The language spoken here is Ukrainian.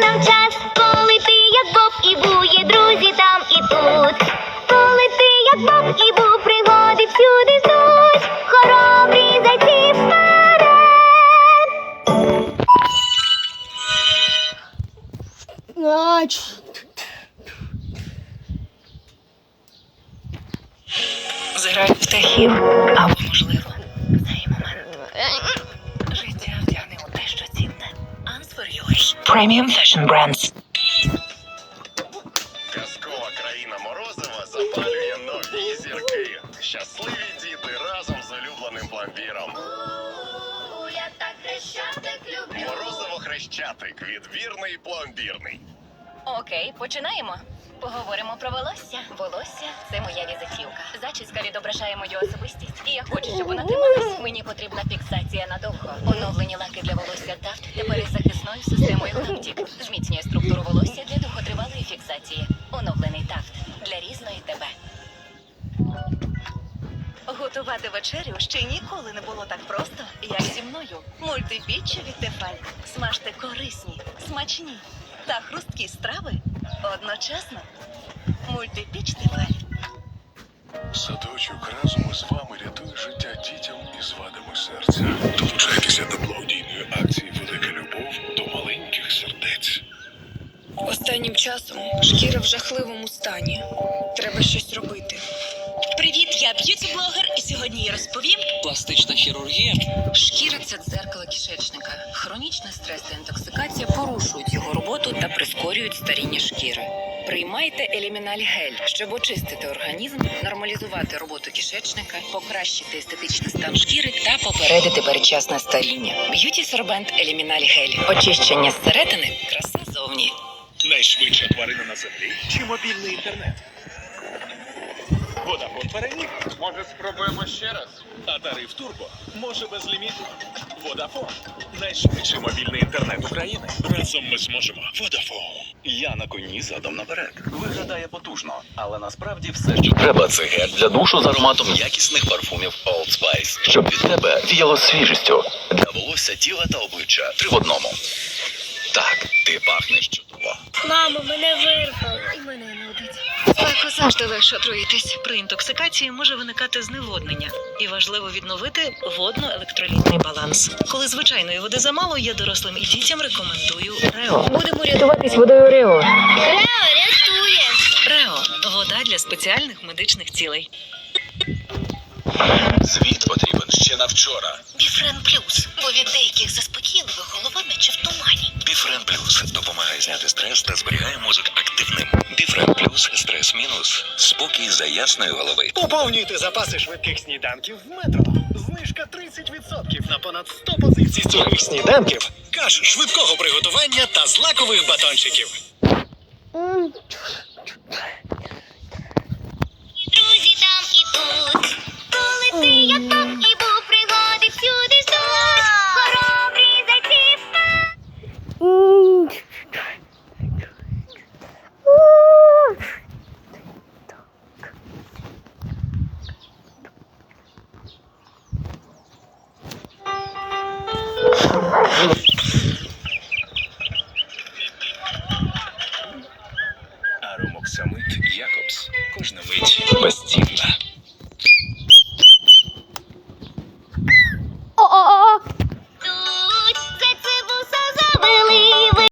нам час, коли ти як Боб і Бу, є друзі там і тут. Коли ти як Боб і Бу, пригоди всюди ждуть, хоробрі зайти вперед. Зграють птахів, або, можливо, цей момент. Premium Fashion Brands. Казкова країна Морозива запалює нові зірки. Щасливі діти разом з улюбленим пломбіром. Я так хрещатик люблю. Морозиво хрещатик. Відвірний пломбірний. Окей, починаємо. Поговоримо про волосся. Волосся це моя візитівка. Зачіска відображає мою особистість. І я хочу, щоб вона трималась. Мені потрібна фіксація надовго. Оновлені лаки для волосся Тафт тепер із захисною системою Хаптік. Зміцнює структуру волосся для довготривалої фіксації. Оновлений Тафт для різної тебе. Готувати вечерю ще ніколи не було так просто, як зі мною. Мультипіччі від Тефаль. Смажте корисні, смачні та хрусткі страви одночасно. Мультипіч Тефаль. Садочок разом із вами Останнім часом шкіра в жахливому стані. Треба щось робити. Привіт, я б'юті-блогер, і сьогодні я розповім. Пластична хірургія Шкіра це дзеркало кишечника. Хронічний стрес та інтоксикація порушують його роботу та прискорюють старіння шкіри. Приймайте еліміналь гель, щоб очистити організм, нормалізувати роботу кишечника, покращити естетичний стан шкіри та попередити передчасне старіння. Б'юті сорбент еліміналь гель. Очищення зсередини, краса зовні. Найшвидша тварина на землі чи мобільний інтернет? Водафон переміг. Може, спробуємо ще раз? А тариф Турбо може без ліміту. Водафон. Найшвидший мобільний інтернет України. Разом ми зможемо. Водафон. Я на коні задом наперед. Виглядає потужно, але насправді все, що треба, це гель для душу з ароматом якісних парфумів Old Spice, щоб від тебе віяло свіжістю для волосся, тіла та обличчя три в одному. Так, ти пахнеш чудово. Мамо, мене вирвало. І мене нудить. Спеку завжди легше отруїтись. При інтоксикації може виникати зневоднення, і важливо відновити водно-електролітний баланс. Коли звичайної води замало, я дорослим і дітям рекомендую Рео. Будемо рятуватись водою Рео. Рео рятує. Рео вода для спеціальних медичних цілей. Світ потрібен ще на вчора. Біфрен плюс, бо від деяких заспокійливих голова наче в тумані. Біфрен плюс допомагає зняти стрес та зберігає мозок активним. Біфрен плюс стрес мінус. Спокій за ясної голови. Поповнюйте запаси швидких сніданків в метро. Знижка 30% на понад 100 позицій сухих сніданків, каш швидкого приготування та злакових батончиків.